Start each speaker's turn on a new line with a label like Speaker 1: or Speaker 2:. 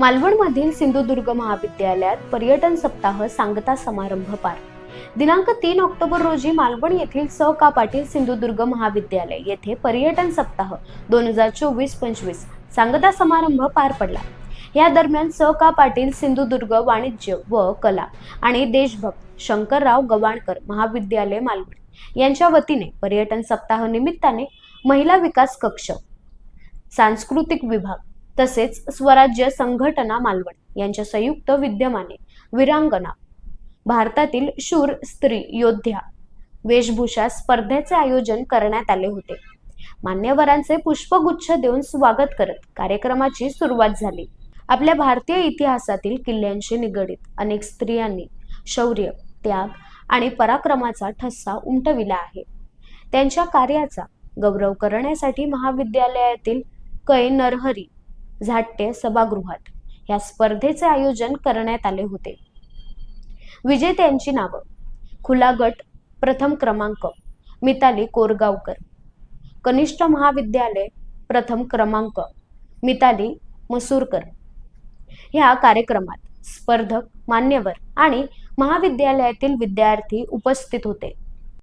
Speaker 1: मालवणमधील सिंधुदुर्ग महाविद्यालयात पर्यटन सप्ताह सांगता समारंभ पार. दिनांक तीन ऑक्टोबर रोजी मालवण येथील स का पाटील सिंधुदुर्ग महाविद्यालय येथे पर्यटन सप्ताह दोन हजार चोवीस पंचवीस सांगता समारंभ पार पडला. या दरम्यान स का पाटील सिंधुदुर्ग वाणिज्य व कला आणि देशभक्त शंकरराव गवाणकर महाविद्यालय मालवण यांच्या वतीने पर्यटन सप्ताह निमित्ताने महिला विकास कक्ष सांस्कृतिक विभाग तसेच स्वराज्य संघटना मालवण यांच्या संयुक्त विद्यमाने विरांगना भारतातील शूर स्त्री योद्ध्या वेशभूषा स्पर्धेचे आयोजन करण्यात आले होते. मान्यवरांचे पुष्पगुच्छ देऊन स्वागत करत कार्यक्रमाची सुरुवात झाली. आपल्या भारतीय इतिहासातील किल्ल्यांशी निगडीत अनेक स्त्रियांनी शौर्य त्याग आणि पराक्रमाचा ठसा उमटविला आहे. त्यांच्या कार्याचा गौरव करण्यासाठी महाविद्यालयातील कै नरहरी झाट्य सभागृहात. या स्पर्धेचे आयोजन करण्यात आले होते. विजेत्यांची नावं. खुला गट प्रथम क्रमांक. मिताली कोरगावकर. कनिष्ठ महाविद्यालय प्रथम क्रमांक. मिताली मसूरकर. ह्या कार्यक्रमात स्पर्धक मान्यवर आणि महाविद्यालयातील विद्यार्थी उपस्थित होते.